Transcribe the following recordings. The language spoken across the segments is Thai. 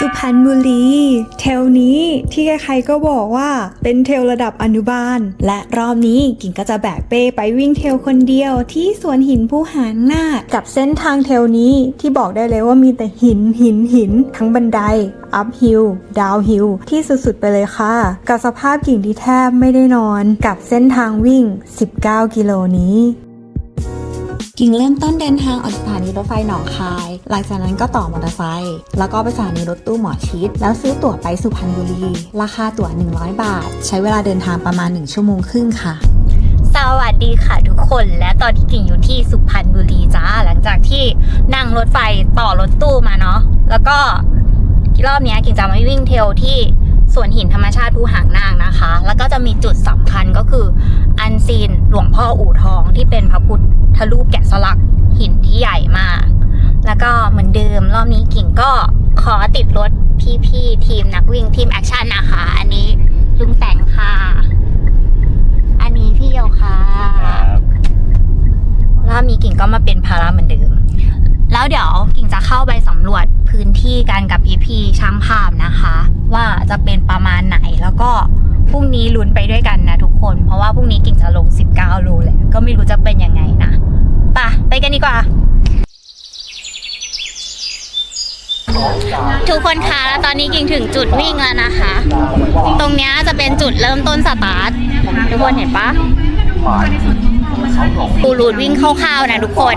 สุพรรณบุรี เทลนี้ที่ใครๆก็บอกว่าเป็นเทลระดับอนุบาล และรอบนี้กิ่งก็จะแบกเป้ไปวิ่งเทลคนเดียวที่สวนหินผู้หางนาคกับเส้นทางเทลนี้ที่บอกได้เลยว่ามีแต่หินหินหิน ทั้งบันไดอัพฮิลดาวฮิลที่สุดๆไปเลยค่ะ กับสภาพกิ่งที่แทบไม่ได้นอน กับเส้นทางวิ่ง 19 กิโลนี้ กิ่งเริ่มต้นเดินทางออกจากสถานีรถไฟหนองคาย หลังจากนั้นก็ต่อมอเตอร์ไซค์แล้วก็ไปสถานีรถตู้หมอชิด แล้วซื้อตั๋วไปสุพรรณบุรี ราคาตั๋ว 100 บาท ใช้เวลาเดินทางประมาณ 1 ชั่วโมงครึ่งค่ะ สวัสดีค่ะทุกคนและตอนที่กิ่งอยู่ที่สุพรรณบุรีจ้าหลังจากที่นั่งรถไฟต่อรถตู้มาเนาะแล้วก็รอบนี้กิ่งจะมาวิ่งเทลที่สวนหินธรรมชาติภูหางนางนะคะ แล้วก็จะมีจุดสำคัญก็คืออันซีนหลวงพ่ออู่ทองที่เป็นพระพุทธรูปแกะสลักหินที่ใหญ่มาก แล้วก็ เหมือนเดิม รอบนี้กิ่งก็ขอติดรถพี่ๆทีมนักวิ่งทีมแอคชั่นนะคะ อันนี้ลุงแต่งค่ะ อันนี้พี่โยค่ะรอบนี้กิ่งก็มาเป็นภาระเหมือนเดิม แล้วเดี๋ยวกิ่งจะเข้าไปสำรวจพื้นที่กันกับพี่ๆช่างภาพนะคะ ว่าจะเป็นประมาณไหนแล้วก็พรุ่งนี้ลุ้นไปด้วยกันนะทุกคน เพราะว่าพรุ่งนี้กิ่งจะลง 19โลแหละก็ไม่รู้จะเป็นยังไงนะไป่ะ ไปกันดีกว่า ทุกคนคะแล้วตอนนี้กิ่งถึงจุดวิ่งแล้วนะคะ ตรงเนี้ยจะเป็นจุดเริ่มต้นสตาร์ททุกคนเห็นปะปูรูดวิ่งคร่าวๆนะทุกคน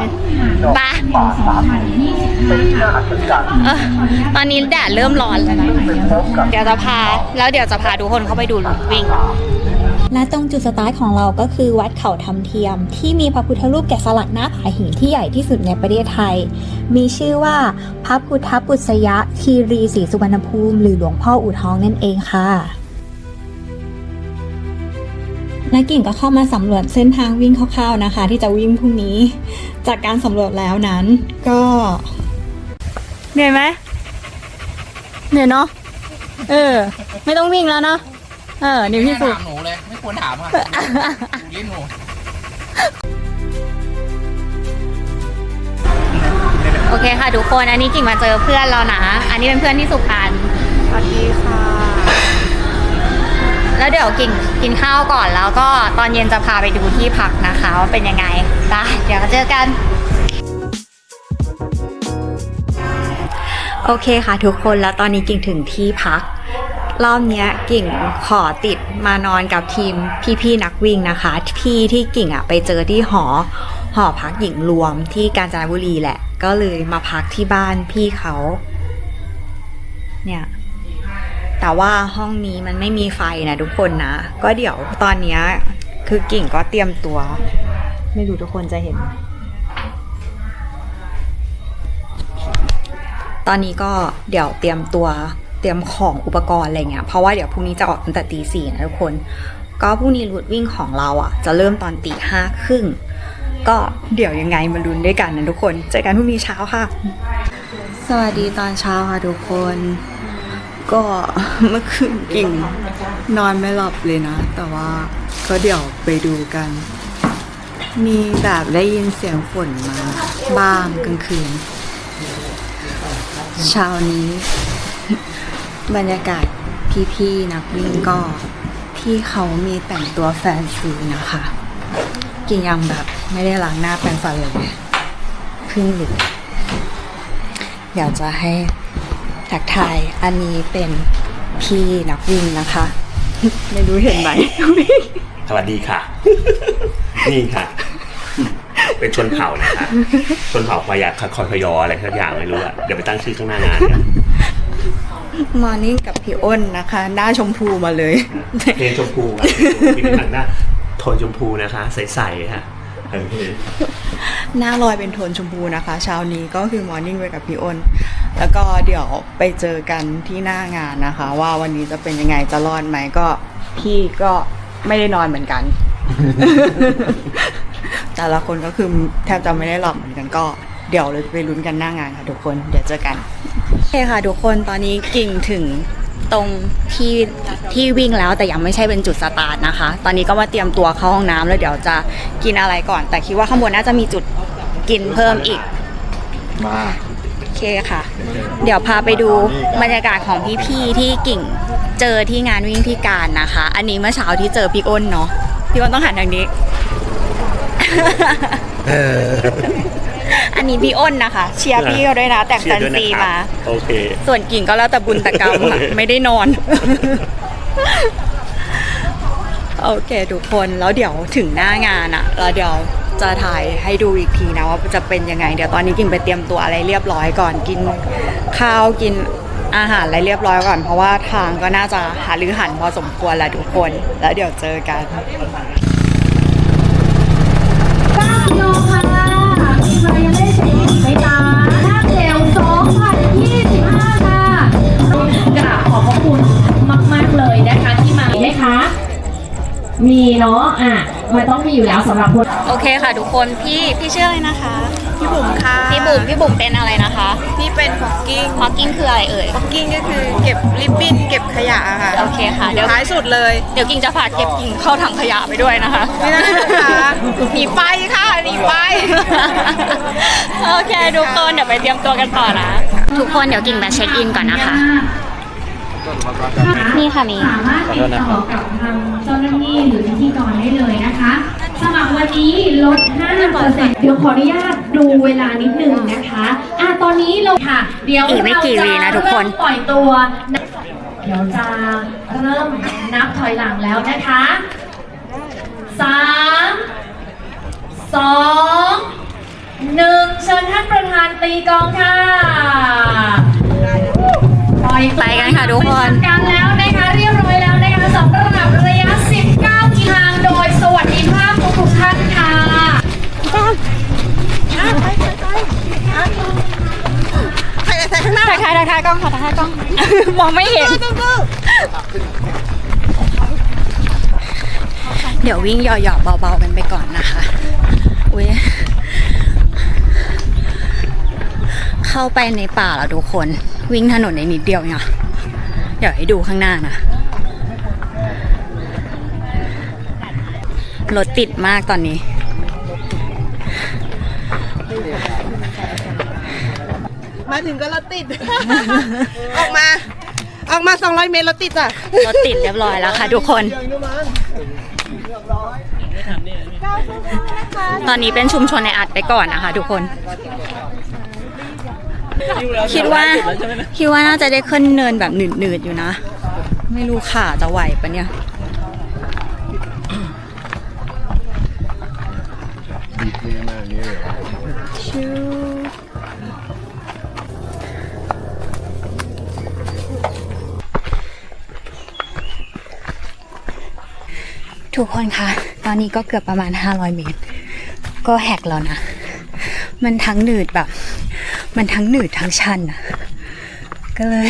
ปะตอนนี้แดดเริ่มร้อนแล้วนะเดี๋ยวจะพา แล้วเดี๋ยวจะพาทุกคนเข้าไปดูรูดวิ่ง และตรงจุดสตาร์ทของเราก็คือวัดเขาทำเทียม ที่มีพระพุทธรูปแกะสลักหน้าผาหินที่ใหญ่ที่สุดในประเทศไทย มีชื่อว่าพระพุทธปุษยะคีรีศรีสุวรรณภูมิ หรือหลวงพ่ออู่ทองนั่นเองค่ะและกิ่งก็เข้ามาสำรวจเส้นทางวิ่งคร่าวๆนะคะ ที่จะวิ่งพรุ่งนี้ จากการสำรวจแล้วนั้น ก็เหนื่อยไหมเหนื่อยเนาะเออ ไม่ต้องวิ่งแล้วเนาะเออเดี๋ยวพี่ไม่สุถามหนูเลยไม่ ควรถามอะดูลิ้นหนูโอเคค่ะทุกคนอันนี้กิ่งมาเจอเพื่อนแล้วนะอันนี้เป็นเพื่อนที่สุพรรณสวัสดีค่ะ แล้วเดี๋ยวกิ่งกินข้าวก่อนแล้วก็ตอนเย็นจะพาไปดูที่พักนะคะว่าเป็นยังไงได้เดี๋ยวเจอกันโอเคค่ะทุกคนแล้วตอนนี้กิ่งถึงที่พัก รอบนี้กิ่งขอติดมานอนกับทีมพี่ๆนักวิ่งนะคะที่ที่กิ่งอะไปเจอที่หอ หอพักหญิงรวมที่กาญจนบุรีแหละ ก็เลยมาพักที่บ้านพี่เขา เนี่ยแต่ว่าห้องนี้มันไม่มีไฟนะทุกคนนะ ก็เดี๋ยวตอนนี้คือกิ่งก็เตรียมตัว ไม่รู้ทุกคนจะเห็น ตอนนี้ก็เดี๋ยวเตรียมตัว เตรียมของอุปกรณ์อะไรเงี้ยเพราะว่าเดี๋ยวพรุ่งนี้จะออกตั้งแต่ตีสี่นะทุกคน ก็พรุ่งนี้รูทวิ่งของเราอะ จะเริ่มตอนตีห้าครึ่งก็เดี๋ยวยังไงมาลุ้นด้วยกันนะทุกคนเจอกันพรุ่งนี้เช้าค่ะ สวัสดีตอนเช้าค่ะทุกคน ก็เมื่อคืนกิ่งนอนไม่หลับเลยนะ แต่ว่าก็เดี๋ยวไปดูกัน มีแบบได้ยินเสียงฝนมา บ้างกลางคืน เช้านี้ บรรยากาศพี่ๆนักวิ่งก็พี่เขามีแต่งตัวแฟนซีนะคะ กิ่งยังแบบไม่ได้ล้างหน้าแปรงฟันเลยพิ่งหลุดเดี๋ยวจะให้ทักทายอันนี้เป็นพี่นักวิ่งนะคะ ไม่รู้เห็นไหม สวัสดีค่ะ นี่ค่ะ เป็นชนเผ่านะคะ ชนเผ่าพยาคอยพยออะไรสักอย่างไม่รู้อะเดี๋ยวไปตั้งชื่อข้างหน้างานกัน มอร์นิ่งกับพี่อ้นนะคะ หน้าชมพูมาเลย เพลงชมพูครับพี่หนังหน้าโทนชมพูนะคะ ใสๆค่ะโอเคหน้าลอยเป็นโทนชมพูนะคะเช้านี้ก็คือมอร์นิ่งไปกับพี่อ้น แล้วก็เดี๋ยวไปเจอกันที่หน้างานนะคะ ว่าวันนี้จะเป็นยังไงจะรอดไหมก็พี่ก็ไม่ได้นอนเหมือนกัน แต่ละคนก็คือแทบจะไม่ได้หลับเหมือนกันก็เดี๋ยวเลยไปลุ้นกันหน้างานค่ะทุกคน เดี๋ยวเจอกัน โอเคค่ะทุกคนตอนนี้กิ่งถึงตรงที่ที่วิ่งแล้วแต่ยังไม่ใช่เป็นจุดสตาร์ทนะคะ ตอนนี้ก็มาเตรียมตัวเข้าห้องน้ำแล้วเดี๋ยวจะกินอะไรก่อน แต่คิดว่าข้างบนน่าจะมีจุดกินเพิ่มอีกมาโอเคค่ะ เดี๋ยวพาไปดูบรรยากาศของพี่ๆที่กิ่งเจอที่งานวิ่งที่การนะคะ อันนี้เมื่อเช้าที่เจอพี่อ้นเนาะพี่อ้นต้องหันทางนี้ อันนี้พี่อ้นนะคะ เชียร์พี่เขาด้วยนะ แต่งเชียแฟร์นด้วยนะซีครับมา โอเค ส่วนกิ่งก็แล้วแต่บุญแต่กรรมอะโอเคไม่ได้นอน โอเคทุกคนแล้วเดี๋ยวถึงหน้างานอะแล้วเดี๋ยวจะถ่ายให้ดูอีกทีนะว่าจะเป็นยังไง เดี๋ยวตอนนี้กิ่งไปเตรียมตัวอะไรเรียบร้อยก่อนกินข้าวกินอาหารอะไรเรียบร้อยก่อน เพราะว่าทางก็น่าจะหาหรือหันพอสมควรแหละทุกคน แล้วเดี๋ยวเจอกัน มีเนาะอะมันต้องมีอยู่แล้วสำหรับคนโอเคค่ะ ทุกคนพี่พี่ชื่ออะไรนะคะ พี่บุ๋มค่ะพี่บุ๋มพี่บุ๋มเป็นอะไรนะคะพี่เป็นฮอกกิ้งฮอกกิ้งคืออะไรเอ่ยฮอกกิ้งก็คือเก็บริบบิ้นเก็บขยะอะค่ะโอเคค่ะเดี๋ยวท้ายสุดเลยเดี๋ยวกิ่งจะฝากเก็บกิ่งเข้าถังขยะไปด้วยนะคะไม่ได้นะคะหนีไปค่ะหนีไปโอเคทุกคนเดี๋ยวไปเตรียมตัวกันต่อนะ ทุกคนเดี๋ยวกิ่งมาเช็คอินก่อนนะคะนี่ค่ะมีสามารถติดต่อกับ ทางเจ้าหน้าที่หรือพิธีกรได้เลยนะคะ สมัครวันนี้ลด 5%เดี๋ยวขออนุญาตดูเวลานิดนึงนะคะอะตอนนี้เราค่ะ เดี๋ยวอีกไม่กี่วินะทุกคน เราจะเริ่มปล่อยตัวเดี๋ยวจะเริ่มนับถอยหลังแล้วนะคะสามสองหนึ่งเชิญท่านประธานตีกลองค่ะปล่อยตัวไปกันค่ะทุกคนเป็นทางการแล้วนะคะเรียบร้อยแล้วนะคะสำหรับ ถ่ายถ่ายถ่ายถ่ายกล้องค่ะถ่ายถ่ายกล้อง มองไม่เห็น เดี๋ยววิ่งหย่อๆเบาๆกันไปก่อนนะคะ อุ้ยเข้าไปในป่าแล้วทุกคน วิ่งถนนในนิดเดียวเนี่ยเดี๋ยวให้ดูข้างหน้านะรถติดมากตอนนี้ มาถึงก็รถติด ออกมา ออกมา 200 เมตรรถติดอะรถติดเรียบร้อยแล้วค่ะทุกคน ตอนนี้เป็นชุมชนในอัดไปก่อนนะคะทุกคน คิดว่าคิดว่าน่าจะได้ขึ้นเนินแบบหนืดๆอยู่นะ ไม่รู้ขาจะไหวปะเนี่ย ชิว ทุกคนคะ ตอนนี้ก็เกือบประมาณ 500 เมตร ก็แหกแล้วนะ มันทั้งหนืดแบบ มันทั้งหนืดทั้งชันอะก็เลย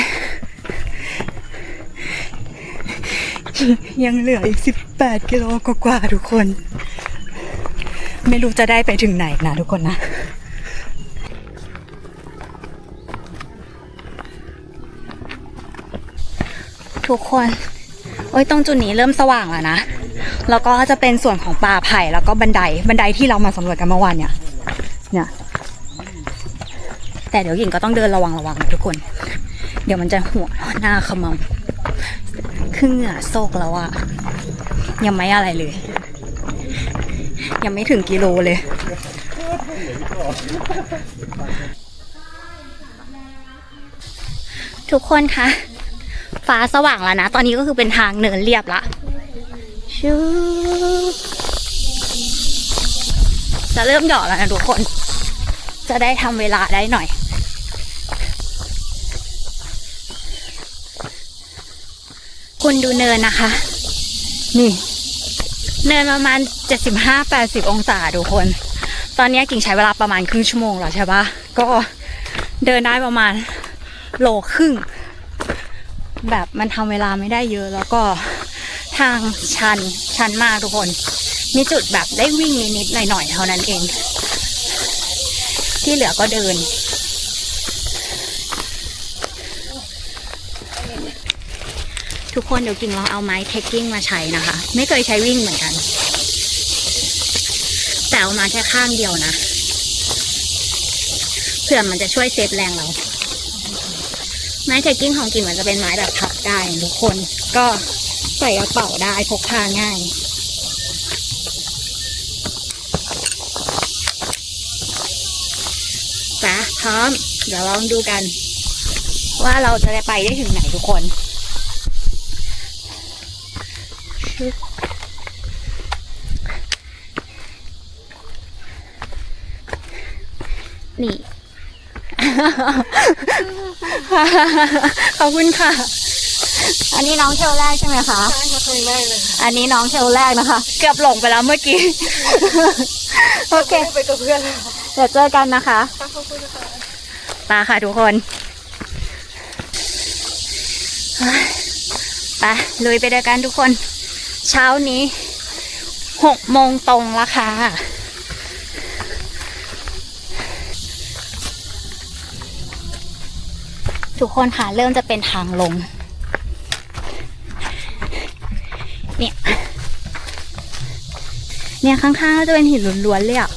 ยังเหลืออีก 18 กิโลกว่าๆทุกคน ไม่รู้จะได้ไปถึงไหนนะทุกคนนะทุกคน โอ้ยตรงจุดนี้เริ่มสว่างแล้วนะ แล้วก็จะเป็นส่วนของป่าไผ่แล้วก็บันไดบันไดที่เรามาสำรวจกันเมื่อวานเนี่ยเนี่ยแต่เดี๋ยวหญิงก็ต้องเดินระวังระวังนะทุกคน เดี๋ยวมันจะหัวหน้าขมำครึ่งเหงื่อโซกแล้วอะยังไม่อะไรเลย ยังไม่ถึงกิโลเลย ทุกคนคะฟ้าสว่างแล้วนะ ตอนนี้ก็คือเป็นทางเนินเรียบละ ชูจะเริ่มหย่อแล้วนะทุกคน จะได้ทำเวลาได้หน่อย คุณดูเนินนะคะ นี่ เนินประมาณ 75-80 องศาทุกคน ตอนนี้กิ่งใช้เวลาประมาณครึ่งชั่วโมงแล้วใช่ปะก็เดินได้ประมาณโลครึ่ง แบบมันทำเวลาไม่ได้เยอะแล้วก็ ทางชันชันมากทุกคน มีจุดแบบได้วิ่งนิดๆหน่อยๆเท่านั้นเอง ที่เหลือก็เดิน ทุกคนเดี๋ยวกิ่งลองเอาไม้เทคกิ้งมาใช้นะคะ ไม่เคยใช้วิ่งเหมือนกัน แต่เอามาแค่ข้างเดียวนะเผื่อมันจะช่วยเซฟแรงเราไม้เทคกิ้งของกิ่งมันจะเป็นไม้แบบพับได้ทุกคนก็ ใส่กระเป๋าได้พกพาง่าย จ้ะพร้อม เดี๋ยวลองดูกัน ว่าเราจะไปได้ถึงไหนทุกคนนี่ ขอบคุณค่ะ อันนี้น้องเทลแรกใช่ไหมคะ ใช่ค่ะเคยแรกเลยอันนี้น้องเทลแรกนะคะ เกือบหลงไปแล้วเมื่อกี้ โอเค ไปกับเพื่อนเลยเดี๋ยวเจอกันนะคะขอบคุณนะคะตาค่ะทุกคนไปลุยไปเดียวกันทุกคน เช้านี้หกโมงตรงและค่ะทุกคนค่ะเริ่มจะเป็นทางลง เนี่ย เนี่ยข้างๆก็จะเป็นหินล้วนๆเลยอะ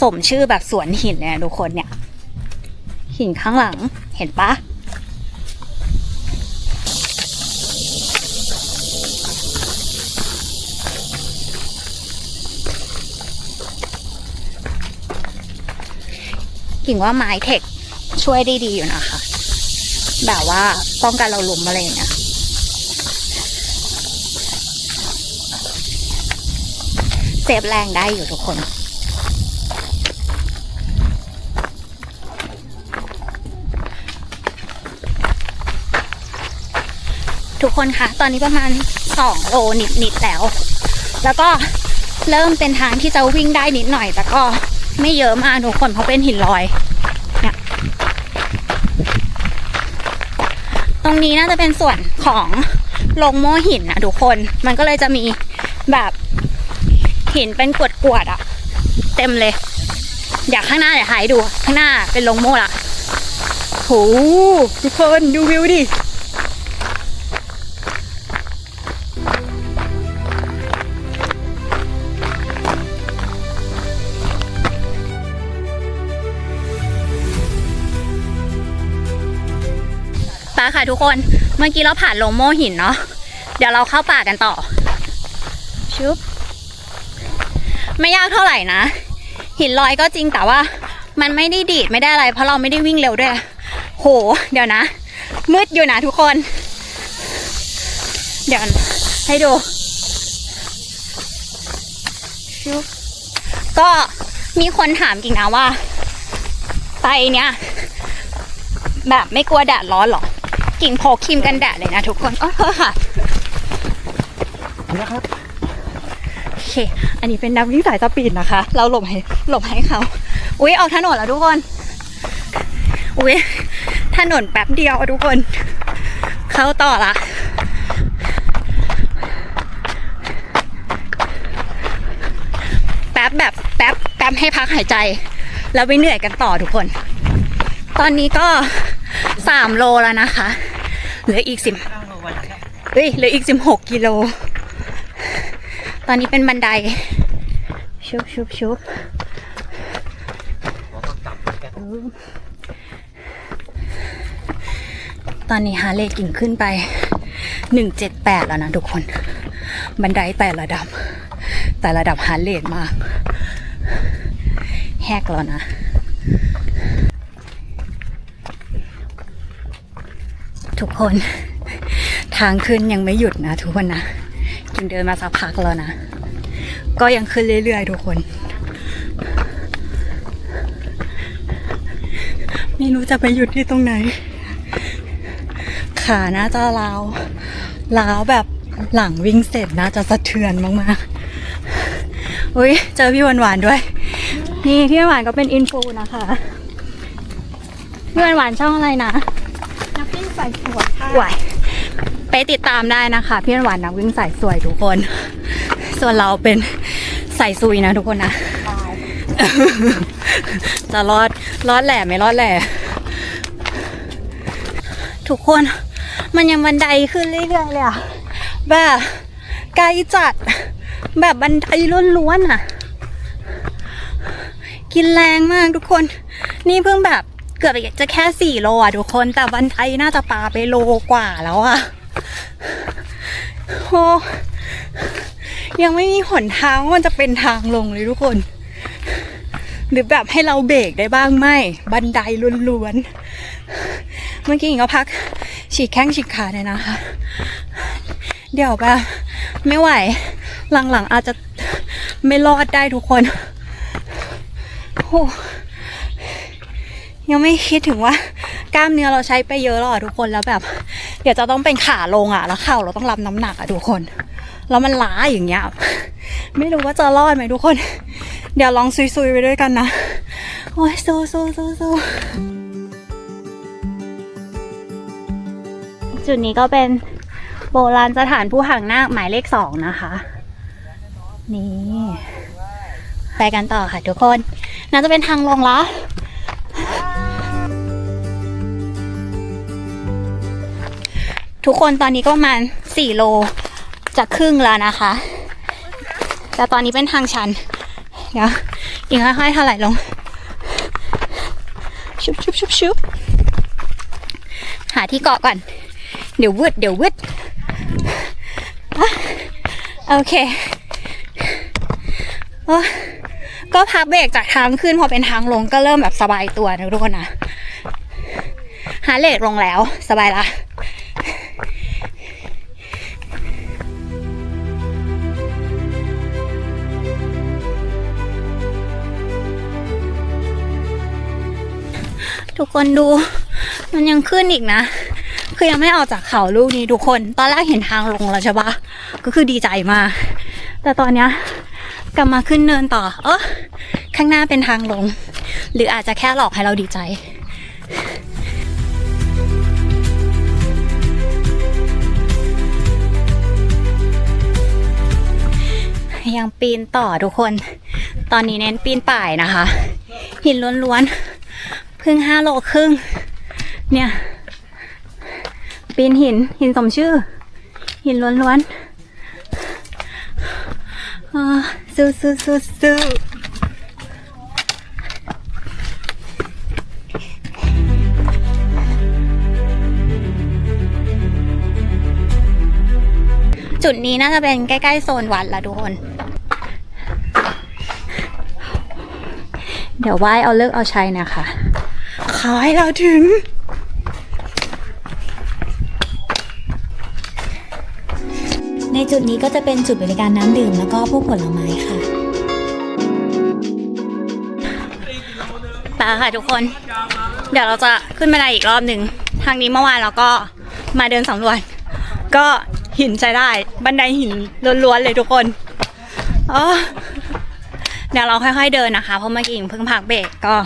สมชื่อแบบสวนหินเลยนะทุกคนเนี่ย หินข้างหลังเห็นปะกิ่งว่าไม้เทคช่วยได้ดีอยู่นะคะ แบบว่าป้องกันเราล้มอะไรอย่างเงี้ยเซฟแรงได้อยู่ทุกคนทุกคนคะตอนนี้ประมาณสองโลนิดๆแล้ว แล้วก็เริ่มเป็นทางที่จะวิ่งได้นิดหน่อย แต่ก็ไม่เยอะมากทุกคนเพราะเป็นหินลอย รงนี้น่าจะเป็นส่วนของลงโม่หินนะทุกคน มันก็เลยจะมีแบบหินเป็นกวดๆอะเต็มเลย อยากข้างหน้าเดี๋ยวถ่ายดูข้างหน้าเป็นลงโม่ละโหทุกคนดูวิวดิ ค่ะทุกคน เมื่อกี้เราผ่านลงโม่หินเนาะ เดี๋ยวเราเข้าป่ากันต่อ ชุบ ไม่ยากเท่าไหร่นะ หินลอยก็จริงแต่ว่า มันไม่ได้ดีดไม่ได้อะไร เพราะเราไม่ได้วิ่งเร็วด้วย โห เดี๋ยวนะ มืดอยู่นะทุกคน เดี๋ยวให้ดู ชุบ ก็มีคนถามจริงนะว่า ไปเนี้ยแบบไม่กลัวแดดร้อนหรอ กิ่งพกครีมกันแดดเลยนะทุกคนเออค่ะโอเค อันนี้เป็นนักวิ่งสายสปีดนะคะ เราหลบให้หลบให้เขา อุ๊ยออกถนนแล้วทุกคน อุ๊ยถนนแป๊บเดียวอะทุกคน เข้าต่อละแป๊บแบบแป๊บแป๊บให้พักหายใจ แล้วไปเหนื่อยกันต่อทุกคน ตอนนี้ก็สามโลแล้วนะคะ เหลืออีกสิบเฮ้ยเหลืออีกสิบหกกิโล ตอนนี้เป็นบันได ชุบชุบชุบตอนนี้ฮาเลกิ่งขึ้นไปหนึ่งเจ็ดแปดแล้วนะทุกคน บันไดแต่ระดับ แต่ระดับฮาเลทมาก แหกแล้วนะ ทุกคน ทางขึ้นยังไม่หยุดนะทุกคนนะกินเดินมาสักพักแล้วนะ ก็ยังขึ้นเรื่อยๆทุกคน ไม่รู้จะไปหยุดที่ตรงไหน ขาน่าจะลาวล้าวแบบหลังวิ่งเสร็จน่าจะสะเทือนมากๆอุ้ยเจอพี่หวานหวานด้วย นี่พี่หวานหวานก็เป็นอินฟูนะคะพี่หวานหวานช่องอะไรนะ วิ่งสายสวยค่ะไหวไปติดตามได้นะคะ พี่หวานนักวิ่งสายสวยทุกคน ส่วนเราเป็นสายซุยนะทุกคนนะ จะรอดรอดแหล่ไม่รอดแหล่ทุกคนมันยังบันไดขึ้นเรื่อยๆเลยอะแบบไกลจัดแบบบันไดล้วนๆอะกินแรงมากทุกคน นี่เพิ่งแบบ เกือบจะแค่สี่โลอะทุกคน แต่บันไดน่าจะปาไปโลกว่าแล้วอะโอ้ยังไม่มีหนทางว่ามันจะเป็นทางลงเลยทุกคน หรือแบบให้เราเบรกได้บ้างไหมบันไดล้วนๆ เมื่อกี้หญิงก็พัก ฉีกแข้งฉีกขาเลยนะคะ เดี๋ยวแบบไม่ไหว หลังๆอาจจะไม่รอดได้ทุกคนโอ้ ยังไม่คิดถึงว่ากล้ามเนื้อเราใช้ไปเยอะแล้วอะทุกคนแล้วแบบ เดี๋ยวจะต้องเป็นขาลงอะแล้วเข่าเราต้องรับน้ำหนักอะทุกคน แล้วมันล้าอย่างเงี้ย ไม่รู้ว่าจะรอดไหมทุกคน เดี๋ยวลองซุยๆไปด้วยกันนะโอ้ยสู้สู้สู้สู้จุดนี้ก็เป็นโบราณสถานผู้ห่างนาคหมายเลขสองนะคะ นี่ ไปกันต่อค่ะทุกคน น่าจะเป็นทางลงละ ทุกคนตอนนี้ก็ประมาณสี่โลจะครึ่งแล้วนะคะ แต่ตอนนี้เป็นทางชัน เดี๋ยวอีกค่อยๆถลายลง ชุบชุบชุบชุบหาที่เกาะก่อน เดี๋ยววืดเดี๋ยววืดโอเคโอ้ก็พักเบรกจากทางขึ้นพอเป็นทางลงก็เริ่มแบบสบายตัวนะทุกคนนะ หาเลทลงแล้วสบายละ คนดู มันยังขึ้นอีกนะ คือยังไม่ออกจากเขาลูกนี้ทุกคน ตอนแรกเห็นทางลงแล้วใช่ปะก็คือดีใจมาก แต่ตอนเนี้ยกลับมาขึ้นเนินต่อ เออข้างหน้าเป็นทางลง หรืออาจจะแค่หลอกให้เราดีใจยังปีนต่อทุกคน ตอนนี้เน้นปีนป่ายนะคะ หินล้วนๆ พิ่งห้าโลครึ่ง เนี่ย ปีนหินหินสมชื่อ หินล้วนๆอ่าสู้สู้สู้สู้จุดนี้น่าจะเป็นใกล้ๆโซนวัดละทุกคน เดี๋ยวไหว้เอาเลิกเอาชัยนะคะ ขอให้เราถึง ในจุดนี้ก็จะเป็นจุดบริการน้ำดื่มแล้วก็พวกผลไม้ค่ะไปค่ะทุกคน เดี๋ยวเราจะขึ้นบันไดอีกรอบหนึ่ง ทางนี้เมื่อวานเราก็มาเดินสำรวจ ก็หินใช้ได้ บันไดหินล้วนๆเลยทุกคนอ๋อเดี๋ยวเราค่อยๆเดินนะคะ เพราะเมื่อกี้หญิงเพิ่งพักเบรกก็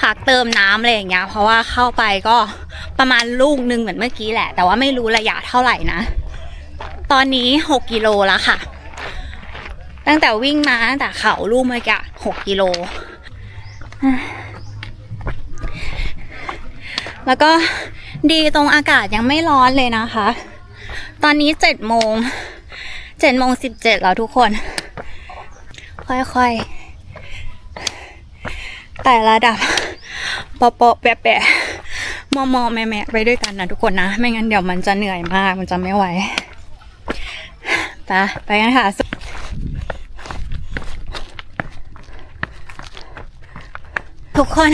พักเติมน้ำอะไรอย่างเงี้ย เพราะว่าเข้าไปก็ประมาณลูกนึงเหมือนเมื่อกี้แหละ แต่ว่าไม่รู้ระยะเท่าไหร่นะ ตอนนี้ 6กิโลแล้วค่ะ ตั้งแต่วิ่งมาตั้งแต่เขาลูกเมื่อกี้6กิโล แล้วก็ดีตรงอากาศยังไม่ร้อนเลยนะคะ ตอนนี้เจ็ดโมงเจ็ดโมงสิบเจ็ดแล้วทุกคน ค่อยๆ แต่ระดับปอปอแปะแปะมอมอแม่แม่ไปด้วยกันนะทุกคนนะ ไม่งั้นเดี๋ยวมันจะเหนื่อยมาก มันจะไม่ไหวไปไปกันค่ะทุกคน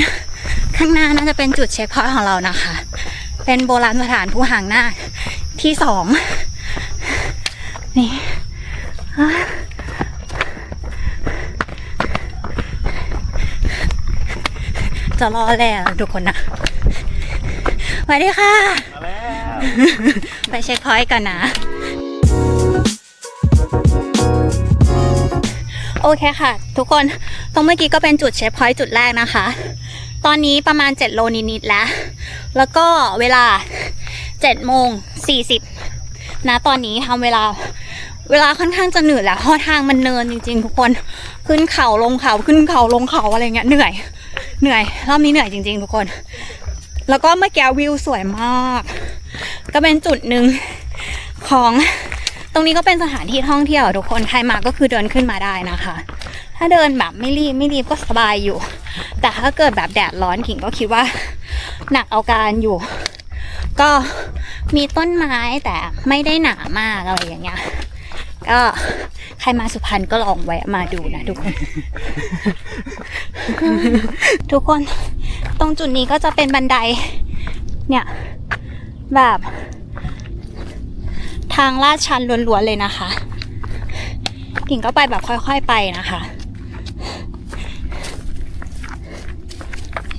ข้างหน้าน่าจะเป็นจุดเช็คพอยต์ของเรานะคะ เป็นโบราณสถานผู้ห่างหน้าที่สอง นี่อะ จะรอแล้วทุกคนนะสวัสดีค่ะ ไปเช็คพอยต์กันนะ โอเคค่ะ ทุกคน ตรงเมื่อกี้ก็เป็นจุดเช็คพอยต์จุดแรกนะคะ ตอนนี้ประมาณ 7 โลนิดๆแล้ว แล้วก็เวลา7โมง40นะตอนนี้ทำเวลาเวลาค่อนข้างจะเหนื่อยแล้วเพราะทางมันเนินจริงๆ ทุกคน ขึ้นเขาลงเขาขึ้นเขาลงเขาอะไรเงี้ยเหนื่อย เหนื่อยรอบนี้เหนื่อยจริง ๆ ทุกคน แล้วก็เมื่อกี้วิวสวยมาก ก็เป็นจุดหนึ่งของตรงนี้ก็เป็นสถานที่ท่องเที่ยวทุกคนใครมาก็คือเดินขึ้นมาได้นะคะ ถ้าเดินแบบไม่รีบไม่รีบก็สบายอยู่ แต่ถ้าเกิดแบบแดดร้อนกิ่งก็คิดว่าหนักเอาการอยู่ ก็มีต้นไม้แต่ไม่ได้หนามากอะไรอย่างเงี้ย ก็ใครมาสุพรรณก็ลองแวะมาดูนะทุกคน ทุกคนตรงจุดนี้ก็จะเป็นบันได เนี่ย แบบ ทางลาดชันล้วนๆเลยนะคะกิ่งก็ไปแบบค่อยๆไปนะคะ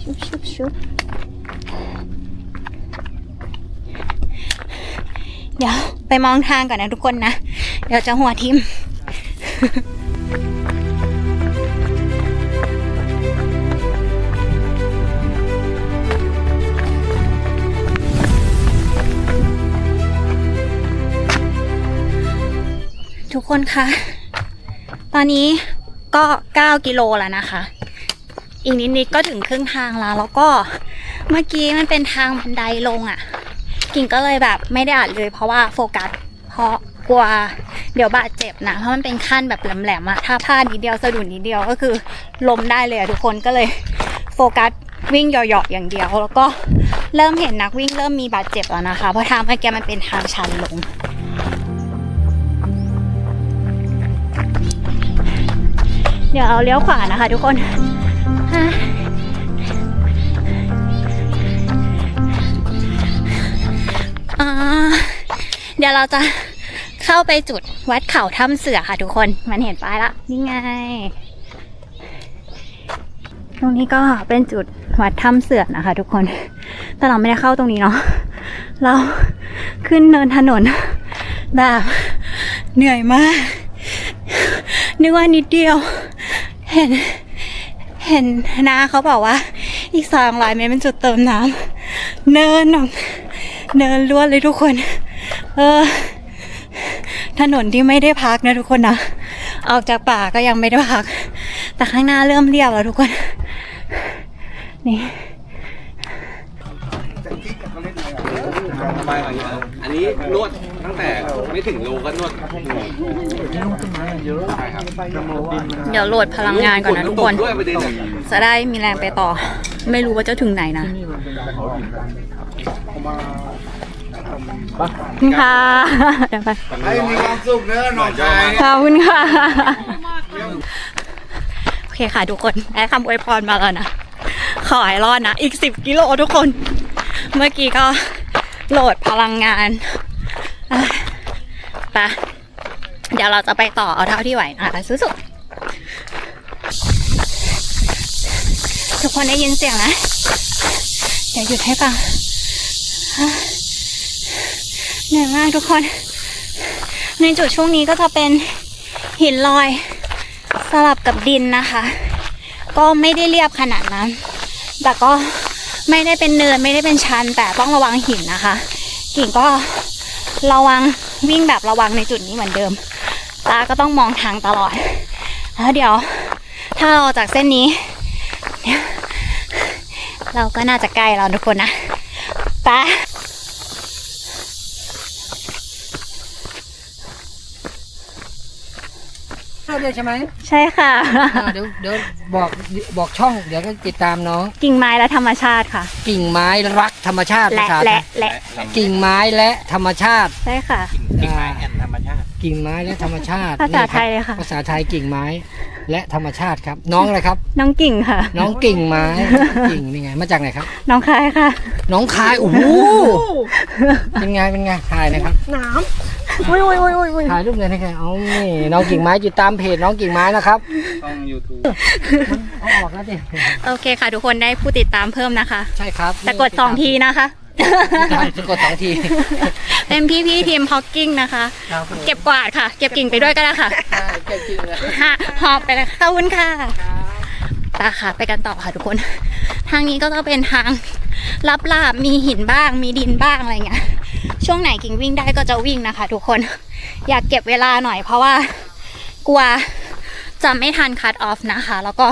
ชุบชุบชุบ เดี๋ยวไปมองทางก่อนนะทุกคนนะ เดี๋ยวจะหัวทิมทุกคนคะ ตอนนี้ก็ 9 กิโลแล้วนะคะ อีกนิดนิดๆก็ถึงครึ่งทางแล้ว แล้วก็เมื่อกี้มันเป็นทางบันไดลงอะ่ะ กิ่งก็เลยแบบไม่ได้อัดเลยเพราะว่าโฟกัส เพราะกลัวเดี๋ยวบาดเจ็บนะ เพราะมันเป็นขั้นแบบแหลมๆอะถ้าพลาดนิดเดียวสะดุดนิดเดียวก็คือล้มได้เลยทุกคนก็เลยโฟกัสวิ่งหยาะๆอย่างเดียว แล้วก็เริ่มเห็นนักวิ่งเริ่มมีบาดเจ็บแล้วนะคะ เพราะทางเมื่อกี้มันเป็นทางชันลงเดี๋ยวเราเลี้ยวขวานะคะทุกคน เดี๋ยวเราจะเข้าไปจุดวัดเขาถ้ำเสือค่ะทุกคน มันเห็นป้ายละนี่ไง ตรงนี้ก็เป็นจุดวัดถ้ำเสือนะคะ ทุกคน แต่เราไม่ได้เข้าตรงนี้เนาะ เราขึ้นเนินถนน แบบเหนื่อยมาก นึกว่านิดเดียว เห็น เห็นนาเขาบอกว่า อีกสองร้อยเมตรเป็นจุดเติมน้ำเนินแบบ เนินล้วนเลยทุกคน เออ ถนนที่ไม่ได้พักนะทุกคนนะ ออกจากป่าก็ยังไม่ได้พัก แต่ข้างหน้าเริ่มเรียบแล้วทุกคน นี่อันนี้นวดตั้งแต่ไม่ถึงโลก็นวดใช่ครับเดี๋ยวโหลดพลังงานก่อนนะทุกคนด้วยประเด็นอะจะได้มีแรงไปต่อ ไม่รู้ว่าจะถึงไหนนะ คุณค่ะเดี๋ยวไปให้มีความสุขเนอะหน่อยใจขอบคุณค่ะ โอเคค่ะทุกคนได้คำอวยพรมาแล้วนะ ขอให้รอดนะ อีกสิบกิโลทุกคน เมื่อกี้ก็โหลดพลังงานอะไปเดี๋ยวเราจะไปต่อเอาเท่าที่ไหวนะคะสู้ๆทุกคนได้ยินเสียงนะ เดี๋ยวหยุดให้ฟังอะ เหนื่อยมากทุกคน ในจุดช่วงนี้ก็จะเป็นหินลอยสลับกับดินนะคะ ก็ไม่ได้เรียบขนาดนั้น แต่ก็ไม่ได้เป็นเนินไม่ได้เป็นชัน แต่ต้องระวังหินนะคะ กิ่งก็ระวังวิ่งแบบระวังในจุดนี้เหมือนเดิม ตาก็ต้องมองทางตลอด แล้วเดี๋ยวถ้าเราออกจากเส้นนี้ เราก็น่าจะใกล้แล้วทุกคนนะไป เข้า ด้วยใช่ไหมใช่ค่ะ อ่าเดี๋ยวเดี๋ยวบอกบอกช่องเดี๋ยวก็ติดตามน้อง กิ่งไม้และธรรมชาติค่ะ กิ่งไม้รักธรรมชาติและภาษาและและกิ่งไม้และธรรมชาติ ใช่ค่ะ กิ่งไม้แอนธรรมชาติ กิ่งไม้และธรรมชาติภาษานี่รับไทยเลยค่ะภาษาไทยกิ่งไม้และธรรมชาติครับ น้องอะไรครับ น้องกิ่งค่ะ น้องกิ่งไม้กิ่งนี่ไง มาจากไหนครับ น้องคายค่ะ น้องคายโอ้โหเป็นไงเป็นไงถ่ายนะครับ อุ้ยอุ้ยอุ้ยอุ้ยถ่ายรูปเลยนะครับเอานี่น้องกิ่งไม้ติดตามเพจน้องกิ่งไม้นะครับต้องยูทูบเอาออกแล้วดิโอเคค่ะ ทุกคนได้ผู้ติดตามเพิ่มนะคะ ใช่ครับแต่กดสองทีนะคะจะกดสองที เป็นพี่พี่ๆทีมฮอกกิ้งนะคะครับผมเก็บกวาดค่ะ เก็บกิ่งไปด้วยก็ได้ค่ะใช่เก่งจริงเลยฮะหอบไปเลยขอบคุณค่ะไปค่ะไปกันต่อค่ะทุกคน ทางนี้ก็จะเป็นทางลับลาบมีหินบ้าง มีดินบ้างอะไรเงี้ย ช่วงไหนกิ่งวิ่งได้ก็จะวิ่งนะคะ ทุกคน อยากเก็บเวลาหน่อยเพราะว่ากลัวจะไม่ทันคัดออฟนะคะ แล้วก็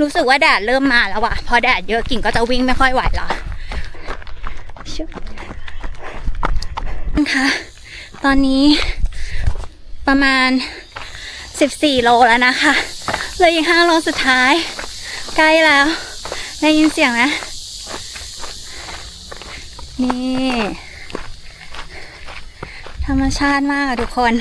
รู้สึกว่าแดดเริ่มมาแล้วอะพอแดดเยอะกิ่งก็จะวิ่งไม่ค่อยไหวละชุบค่ะตอนนี้ประมาณ 14 โลแล้วนะคะเหลยอีกห้าโลสุดท้าย ใกล้แล้ว ได้ยินเสียงไหมนี่ ธรรมชาติมากอะทุกคน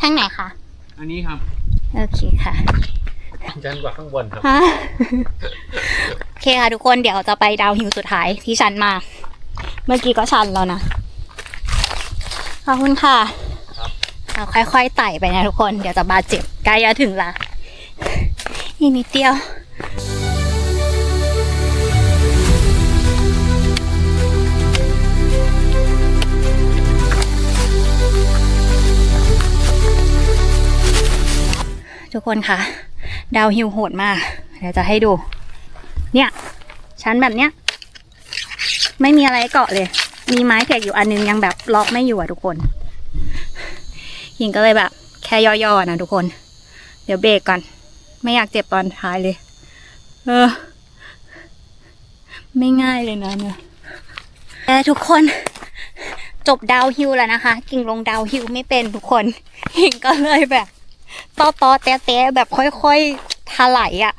ทางไหนคะ อันนี้ครับโอเคค่ะชันกว่าข้างบนครับฮะโอเคค่ะทุกคนเดี๋ยวจะไปดาวฮิลสุดท้ายที่ชันมากเมื่อกี้ก็ชันแล้วนะ ขอบคุณค่ะเราค่อยๆไต่ไปนะทุกคน เดี๋ยวจะบาดเจ็บใกล้จะถึงละ อีกนิดเดียว ทุกคนคะดาวฮิลโหดมาก เดี๋ยวจะให้ดู เนี่ย ชั้นแบบเนี้ย ไม่มีอะไรเกาะเลย มีไม้แขกอยู่อันนึงยังแบบล็อกไม่อยู่อะทุกคน หญิงก็เลยแบบ แค่ย่อๆนะทุกคน เดี๋ยวเบรกก่อน ไม่อยากเจ็บตอนท้ายเลย เออ ไม่ง่ายเลยนะเนี่ยแต่ทุกคนจบดาวฮิลแล้วนะคะ กิ่งลงดาวฮิลไม่เป็นทุกคนกิ่งก็เลยแบบตอตอแตะแตะแบบค่อยๆถลายอะ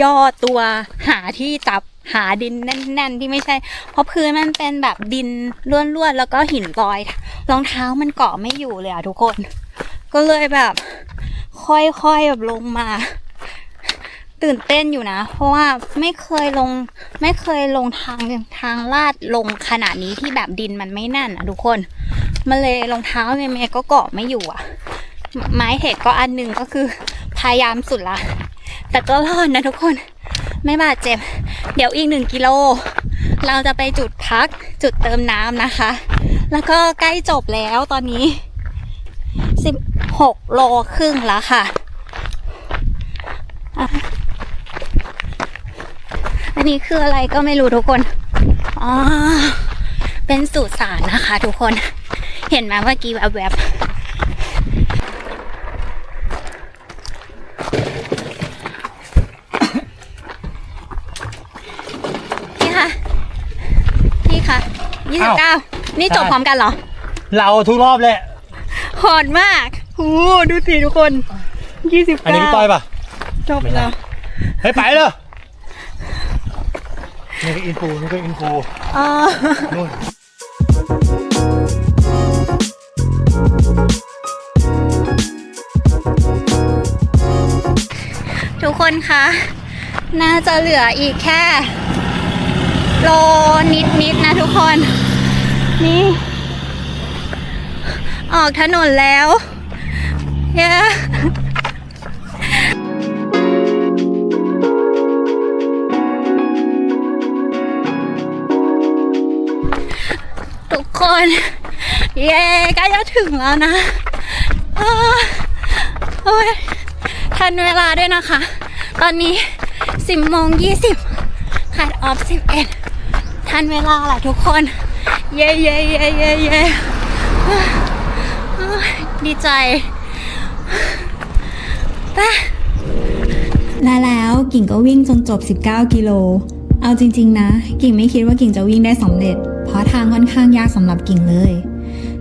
ย่อตัวหาที่จับหาดินแน่น ๆ ที่ไม่ใช่ เพราะพื้นมันเป็นแบบดินล้วนๆแล้วก็หินลอยรองเท้ามันเกาะไม่อยู่เลยอะทุกคน ก็เลยแบบ ค่อยๆแบบลงมา ตื่นเต้นอยู่นะ เพราะว่าไม่เคยลง ไม่เคยลงทางทางลาดลงขนาดนี้ที่แบบดินมันไม่แน่นอะทุกคนมันเลยรองเท้าเมย์ก็เกาะไม่อยู่อะ ไม้เทคก็อันหนึ่งก็คือพยายามสุดละ แต่ก็รอดนะทุกคนไม่บาดเจ็บ เดี๋ยวอีกหนึ่งกิโล เราจะไปจุดพักจุดเติมน้ำนะคะ แล้วก็ใกล้จบแล้วตอนนี้สิบหกโลครึ่งแล้วค่ะ อะอันนี้คืออะไรก็ไม่รู้ทุกคน อ๋อ เป็นสูตรสารนะคะ ทุกคน เห็นไหมเมื่อกี้แบบแบบๆพี่คะพี่คะยี่สิบเก้านี่จบพร้อมกันเหรอ เราทุกรอบแหละหอนมากโอ้ดูสิทุกคนยี่สิบอันนี้เก้าพี่ต้อยป่ะจบแล้ว เฮ้ยไปเลย นี่ก็อินฟูนี่ก็อินฟูอ๋อนู่นทุกคนคะ น่าจะเหลืออีกแค่ โลนิดๆนะทุกคน นี่ ออกถนนแล้ว เย้ เย้ใกล้จะถึงแล้วนะโอ้ยทันเวลาด้วยนะคะ ตอนนี้สิบโมงยี่สิบคัดออฟสิบเอ็ดทันเวลาแหละทุกคน เย้เย้เย้เย้เย้ดีใจไปและแล้วกิ่งก็วิ่งจนจบ 19 กิโล เอาจริง ๆ นะ กิ่งไม่คิดว่ากิ่งจะวิ่งได้สำเร็จ ทางค่อนข้างยากสำหรับกิ่งเลย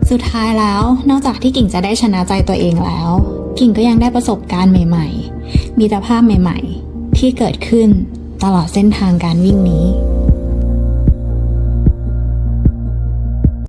สุดท้ายแล้วนอกจากที่กิ่งจะได้ชนะใจตัวเองแล้ว กิ่งก็ยังได้ประสบการณ์ใหม่ ๆ มีตรภาพใหม่ ๆ ที่เกิดขึ้นตลอดเส้นทางการวิ่งนี้